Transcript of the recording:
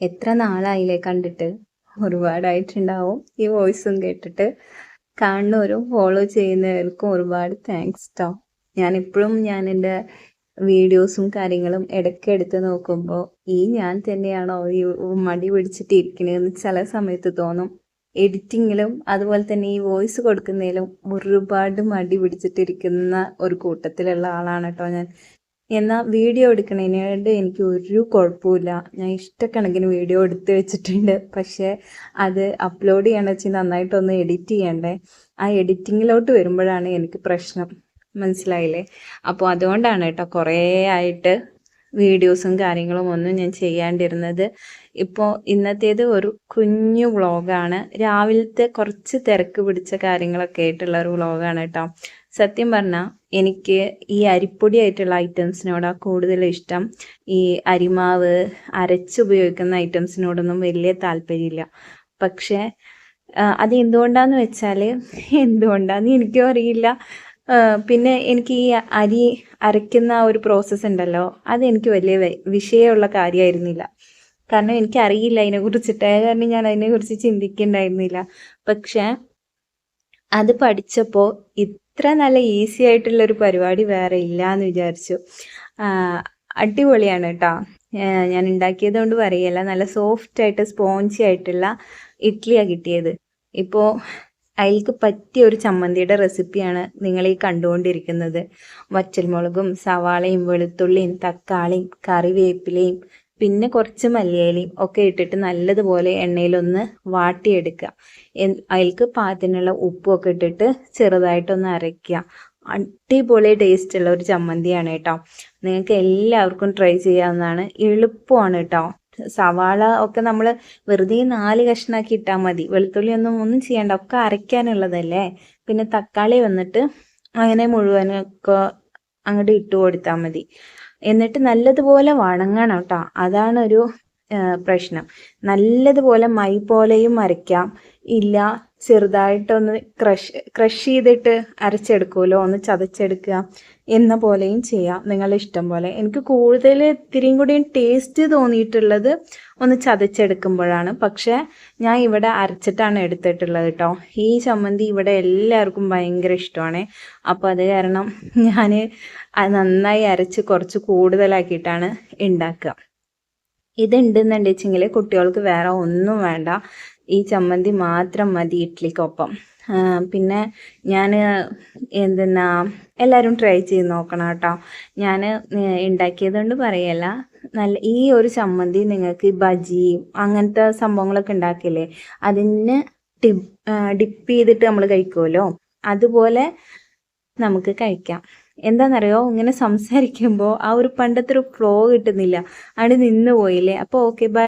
എത്ര നാളായില്ലേ കണ്ടിട്ട്? ഒരുപാടായിട്ടുണ്ടാവും ഈ വോയിസും കേട്ടിട്ട്. കാണുന്നവരും ഫോളോ ചെയ്യുന്നവർക്കും ഒരുപാട് താങ്ക്സ് ട്ടോ. ഞാൻ എപ്പോഴും ഞാൻ എന്റെ വീഡിയോസും കാര്യങ്ങളും ഇടയ്ക്ക് എടുത്ത് നോക്കുമ്പോൾ ഈ ഞാൻ തന്നെയാണോ ഈ മടി പിടിച്ചിട്ട് ഇരിക്കണതെന്ന് ചില സമയത്ത് തോന്നും. എഡിറ്റിങ്ങിലും അതുപോലെ തന്നെ ഈ വോയിസ് കൊടുക്കുന്നതിലും ഒരുപാട് മടി പിടിച്ചിട്ടിരിക്കുന്ന ഒരു കൂട്ടത്തിലുള്ള ആളാണ് കേട്ടോ ഞാൻ. എന്നാൽ വീഡിയോ എടുക്കണതിനോട് എനിക്ക് ഒരു കുഴപ്പമില്ല ഞാൻ ഇഷ്ടക്കണക്കിന് വീഡിയോ എടുത്ത് വെച്ചിട്ടുണ്ട്. പക്ഷേ അത് അപ്ലോഡ് ചെയ്യണമെന്ന് വെച്ചാൽ നന്നായിട്ടൊന്ന് എഡിറ്റ് ചെയ്യണ്ടേ? ആ എഡിറ്റിങ്ങിലോട്ട് വരുമ്പോഴാണ് എനിക്ക് പ്രശ്നം. മനസ്സിലായില്ലേ? അപ്പോൾ അതുകൊണ്ടാണ് കേട്ടോ കുറേ ആയിട്ട് വീഡിയോസും കാര്യങ്ങളും ഒന്നും ഞാൻ ചെയ്യാണ്ടിരുന്നത്. ഇപ്പോൾ ഇന്നത്തേത് ഒരു കുഞ്ഞു വ്ളോഗാണ്. രാവിലത്തെ കുറച്ച് തിരക്ക് പിടിച്ച കാര്യങ്ങളൊക്കെ ആയിട്ടുള്ള ഒരു വ്ളോഗാണ് കേട്ടോ. സത്യം പറഞ്ഞാൽ എനിക്ക് ഈ അരിപ്പൊടി ആയിട്ടുള്ള ഐറ്റംസിനോടാണ് കൂടുതൽ ഇഷ്ടം. ഈ അരിമാവ് അരച്ചുപയോഗിക്കുന്ന ഐറ്റംസിനോടൊന്നും വലിയ താല്പര്യമില്ല. പക്ഷെ അത് എന്തുകൊണ്ടാന്ന് വെച്ചാൽ എന്തുകൊണ്ടാന്ന് എനിക്കും അറിയില്ല. പിന്നെ എനിക്ക് ഈ അരി അരയ്ക്കുന്ന ഒരു പ്രോസസ്സ് ഉണ്ടല്ലോ അതെനിക്ക് വലിയ വിഷയമുള്ള കാര്യമായിരുന്നില്ല കാരണം എനിക്കറിയില്ല അതിനെക്കുറിച്ചിട്ട് കാരണം ഞാൻ അതിനെക്കുറിച്ച് ചിന്തിക്കുന്നുണ്ടായിരുന്നില്ല പക്ഷെ അത് പഠിച്ചപ്പോൾ ഇത്ര നല്ല ഈസി ആയിട്ടുള്ള ഒരു പരിപാടി വേറെ ഇല്ല എന്ന് വിചാരിച്ചു അടിപൊളിയാണ് കേട്ടോ ഞാൻ ഉണ്ടാക്കിയത് കൊണ്ട് പറയല്ല. നല്ല സോഫ്റ്റ് ആയിട്ട് സ്പോഞ്ചി ആയിട്ടുള്ള ഇഡ്ഡലിയാണ് കിട്ടിയത്. ഇപ്പോൾ അതിലേക്ക് പറ്റിയ ഒരു ചമ്മന്തിയുടെ റെസിപ്പിയാണ് നിങ്ങൾ ഈ കണ്ടുകൊണ്ടിരിക്കുന്നത്. വറ്റൽമുളകും സവാളയും വെളുത്തുള്ളിയും തക്കാളിയും കറിവേപ്പിലയും പിന്നെ കുറച്ച് മല്ലിയിലയും ഒക്കെ ഇട്ടിട്ട് നല്ലതുപോലെ എണ്ണയിലൊന്ന് വാട്ടിയെടുക്കുക. അതിൽക്ക് പാകത്തിനുള്ള ഉപ്പും ഇട്ടിട്ട് ചെറുതായിട്ടൊന്ന് അരയ്ക്കുക. അടിപൊളി ടേസ്റ്റ് ഉള്ള ഒരു ചമ്മന്തിയാണ് കേട്ടോ. നിങ്ങൾക്ക് എല്ലാവർക്കും ട്രൈ ചെയ്യാവുന്നതാണ്. എളുപ്പമാണ് കേട്ടോ. സവാള ഒക്കെ നമ്മൾ വെറുതെ നാല് കഷ്ണാക്കി ഇട്ടാൽ മതി. വെളുത്തുള്ളി ഒന്നും ഒന്നും ചെയ്യണ്ട. ഒക്കെ അരയ്ക്കാനുള്ളതല്ലേ? പിന്നെ തക്കാളി വന്നിട്ട് അങ്ങനെ മുഴുവനൊക്കെ അങ്ങോട്ട് ഇട്ട് കൊടുത്താൽ മതി. എന്നിട്ട് നല്ലതുപോലെ വണങ്ങണം കേട്ടോ അതാണ് ഒരു പ്രശ്നം. നല്ലതുപോലെ മൈ പോലെയും അരയ്ക്കാം. ഇല്ല ചെറുതായിട്ടൊന്ന് ക്രഷ് ക്രഷ് ചെയ്തിട്ട് അരച്ചെടുക്കുമല്ലോ? ഒന്ന് ചതച്ചെടുക്കുക എന്ന പോലെയും ചെയ്യാം. നിങ്ങളുടെ ഇഷ്ടം പോലെ. എനിക്ക് കൂടുതൽ ഇത്തിരിയും കൂടിയും ടേസ്റ്റ് തോന്നിയിട്ടുള്ളത് ഒന്ന് ചതച്ചെടുക്കുമ്പോഴാണ്. പക്ഷേ ഞാൻ ഇവിടെ അരച്ചിട്ടാണ് എടുത്തിട്ടുള്ളത് കേട്ടോ ഈ ചമ്മന്തി ഇവിടെ എല്ലാവർക്കും ഭയങ്കര ഇഷ്ടമാണ്. അപ്പോൾ അത് കാരണം ഞാൻ നന്നായി അരച്ച് കുറച്ച് കൂടുതലാക്കിയിട്ടാണ് ഉണ്ടാക്കുക. ഇതുണ്ടെന്നുണ്ടെച്ചെങ്കിൽ കുട്ടികൾക്ക് വേറെ ഒന്നും വേണ്ട. ഈ ചമ്മന്തി മാത്രം മതി ഇഡ്ഡലിക്കൊപ്പം പിന്നെ ഞാൻ എന്തെന്നാ എല്ലാവരും ട്രൈ ചെയ്ത് നോക്കണം കേട്ടോ. ഞാൻ ഉണ്ടാക്കിയത് കൊണ്ട് പറയല്ല. നല്ല ഈ ഒരു ചമ്മന്തി നിങ്ങൾക്ക് ബജി അങ്ങനത്തെ സംഭവങ്ങളൊക്കെ ഉണ്ടാക്കില്ലേ അതിന് ഡിപ്പ് ചെയ്തിട്ട് നമ്മൾ കഴിക്കുമല്ലോ അതുപോലെ നമുക്ക് കഴിക്കാം. എന്താണെന്നറിയോ ഇങ്ങനെ സംസാരിക്കുമ്പോൾ ആ ഒരു പണ്ടത്തെ ഒരു ഫ്ലോ കിട്ടുന്നില്ല. അവിടെ നിന്ന് പോയില്ലേ അപ്പോൾ ഓക്കെ ബൈ